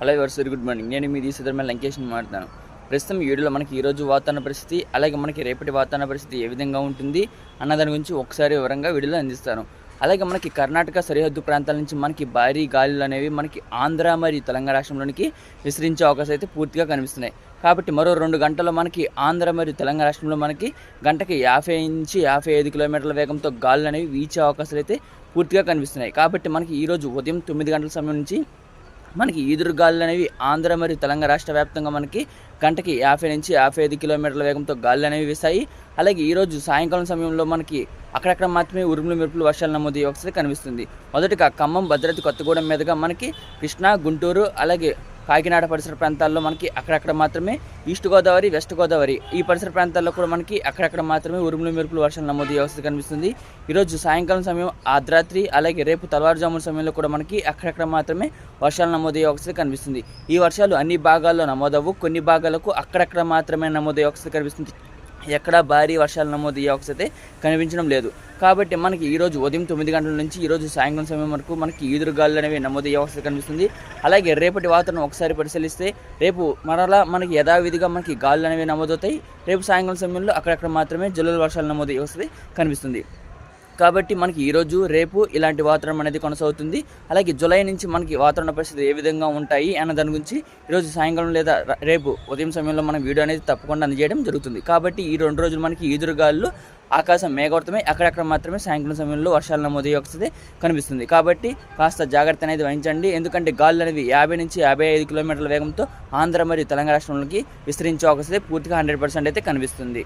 Hello వర్స్ very good morning. నేను మీ సుధర్మ లంకేష్ని మాట్లాడతాను. ప్రస్తుతం ఈ వీడియోలో మనకి ఈరోజు వాతావరణ పరిస్థితి అలాగే మనకి రేపటి వాతావరణ పరిస్థితి ఏ విధంగా ఉంటుంది అన్న దాని గురించి ఒకసారి వివరంగా వీడియోలో అందిస్తాను. అలాగే మనకి కర్ణాటక సరిహద్దు ప్రాంతాల నుంచి మనకి భారీ గాలులు అనేవి మనకి ఆంధ్ర మరియు తెలంగాణ రాష్ట్రంలోనికి విస్తరించే అవకాశం అయితే పూర్తిగా కనిపిస్తున్నాయి. కాబట్టి మరో రెండు గంటల్లో మనకి ఆంధ్ర మరియు తెలంగాణ రాష్ట్రంలో మనకి గంటకి యాభై నుంచి యాభై ఐదు కిలోమీటర్ల వేగంతో గాలులు అనేవి వీచే అవకాశాలు అయితే పూర్తిగా కనిపిస్తున్నాయి. కాబట్టి మనకి ఈరోజు ఉదయం తొమ్మిది గంటల సమయం నుంచి మనకి ఈదురుగాలు అనేవి ఆంధ్ర మరియు తెలంగాణ రాష్ట్ర వ్యాప్తంగా మనకి గంటకి యాభై నుంచి యాభై ఐదు కిలోమీటర్ల వేగంతో గాలులు అనేవి వీస్తాయి అలాగే ఈరోజు సాయంకాలం సమయంలో మనకి అక్కడక్కడ మాత్రమే ఉరుములు మెరుపులు వర్షాలు నమోదు ఒకసారి కనిపిస్తుంది. మొదటిగా ఖమ్మం భద్రాద్రి కొత్తగూడెం మీదుగా మనకి కృష్ణా గుంటూరు అలాగే కాకినాడ పరిసర ప్రాంతాల్లో మనకి అక్కడక్కడ మాత్రమే ఈస్ట్ గోదావరి వెస్ట్ గోదావరి. ఈ పరిసర ప్రాంతాల్లో కూడా మనకి అక్కడక్కడ మాత్రమే ఉరుములు మెరుపులు వర్షాలు నమోదు వ్యవస్థ కనిపిస్తుంది. ఈరోజు సాయంకాలం సమయం అర్ధరాత్రి అలాగే రేపు తెల్లవారుజామున సమయంలో కూడా మనకి అక్కడక్కడ మాత్రమే వర్షాలు నమోదయ్యే వ్యవస్థ కనిపిస్తుంది. ఈ వర్షాలు అన్ని భాగాల్లో నమోదవు కొన్ని భాగాలకు అక్కడక్కడ మాత్రమే నమోదయ్యే వ్యవస్థ కనిపిస్తుంది. ఎక్కడా భారీ వర్షాలు నమోదు అయ్యే అవకాశం అయితే కనిపించడం లేదు. కాబట్టి మనకి ఈరోజు ఉదయం తొమ్మిది గంటల నుంచి ఈరోజు సాయంత్రం సమయం వరకు మనకి ఈదురుగాలు అనేవి నమోదు అయ్యే అవకాశం కనిపిస్తుంది. అలాగే రేపటి వాతావరణం ఒకసారి పరిశీలిస్తే రేపు మరలా మనకి యథావిధిగా మనకి గాలులు అనేవి నమోదవుతాయి రేపు సాయంకాలం సమయంలో అక్కడక్కడ మాత్రమే జల్లుల వర్షాలు నమోదు అయ్యే కనిపిస్తుంది. కాబట్టి మనకి ఈరోజు రేపు ఇలాంటి వాతావరణం అనేది కొనసాగుతుంది. అలాగే జూలై నుంచి మనకి వాతావరణ పరిస్థితులు ఏ విధంగా ఉంటాయి అన్న దాని గురించి ఈరోజు సాయంకాలం లేదా రేపు ఉదయం సమయంలో మనం వీడియో అనేది తప్పకుండా అందజేయడం జరుగుతుంది. కాబట్టి ఈ రెండు రోజులు మనకి ఈదురుగాలు ఆకాశం మేఘవర్తమే అక్కడక్కడ మాత్రమే సాయంకాలం సమయంలో వర్షాలు నమోదయ్యే వస్తుంది కనిపిస్తుంది. కాబట్టి కాస్త జాగ్రత్త అనేది వహించండి. ఎందుకంటే గాలులు అనేవి యాభై నుంచి యాభై ఐదు కిలోమీటర్ల వేగంతో ఆంధ్ర మరియు తెలంగాణ రాష్ట్రంలోకి విస్తరించే అవకాశం పూర్తిగా హండ్రెడ్ పర్సెంట్ అయితే కనిపిస్తుంది.